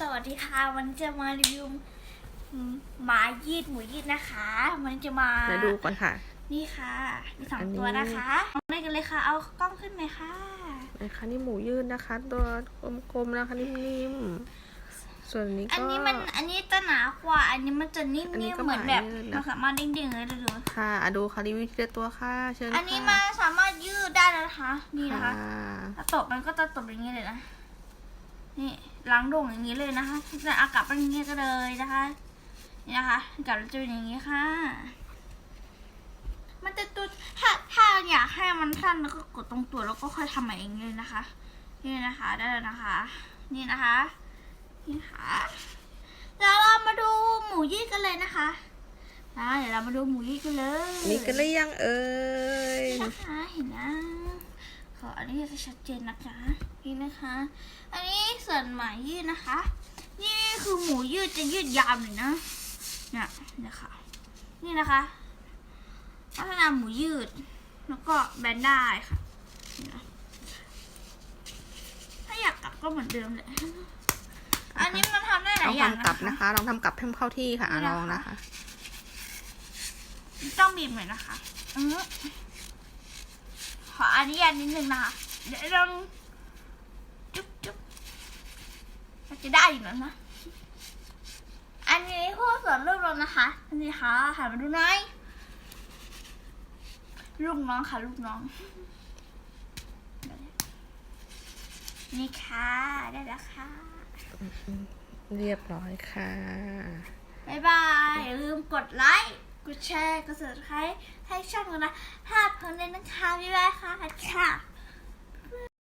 สวัสดีค่ะ วันนี้จะมารีวิวอืมหมายืดหมูยืดนะคะ มันจะมาเดี๋ยวดูก่อนค่ะ นี่ค่ะ มีสองอันนี้ตัวนะคะเอาเลยกันเลยค่ะ เอากล้องขึ้นไหมค่ะนะคะนี่หมูยืดนะคะ ตัวกลมๆนะคะนิ่มๆ ส่วนนี้อันก็นี้มันอันนี้จะหนากว่า อันนี้มันจะนิ่อันนี้มก็ๆเหมือนแบบหมายืดนะมันสามารถเด้งๆเลยดูค่ะอะดูค่ะรีวิวทีละตัวค่ะ เชิญอันนี้ค่ะมันสามารถยืดได้แล้วนะคะ นี่นะคะค่ะถ้าตบมันก็จะตบอย่างนี้เลยนะ นี่ล้างโด่งอย่างนี้เลยนะคะแต่อากาศเป็นอย่างนี้ก็เลยนะคะ นี่นะคะอากาศจะเป็นอย่างนี้ค่ะ มันจะตัวถ้าถ้าอยากให้มันสั้นแล้วก็กดตรงตัวแล้วก็ค่อยทำใหม่เองเลยนะคะ นี่นะคะได้แล้วนะคะ นี่นะคะ นี่ค่ะเดี๋ยวเรามาดูหมูยืดกันเลยนะคะนะเดี๋ยวเรามาดูหมูยืดกันเลยนี่กันหรือยังเอ่ยนะคะเห็นนะขออันนี้จะชัดเจนนะคะนี่นะคะ อันนี้ ส่วนหมายืดนะคะ นี่คือหมูยืดจะยืดยาวหน่อยนะเนี่ยนะคะนี่นะคะพัฒนาหมูยืด แล้วก็แบนได้ค่ะนี่นะถ้าอยากกลับก็เหมือนเดิมเลยอันนี้มันทำได้หลลาอยงอย่างทำกลับนะนะคะคะ ลองทำกลับให้มันเข้าที่ค่ะอะนี่ลนะคะองนะคะ ต้องบีบหน่อยนะคะอือขออนุญาตนิดนึงนะคะ เดี๋ยวลองจุ๊บจุ๊บมัน จะได้อยู่แล้วนะ อันนี้ผู้ส่วนรูปเรานะคะอันนี้ค่ะหันมาดูหน่อยลูกน้องค่ะลูกน้อง นี่ค่ะได้แล้วค่ะ เรียบร้อยค่ะ บ๊ายบาย อย่าลืมกดไลค์ กดแชร์ กด subscribe ให้ช่องเรานะถ้าเพิ่มเลยนะคะ บ๊ายบายค่ะค่ะ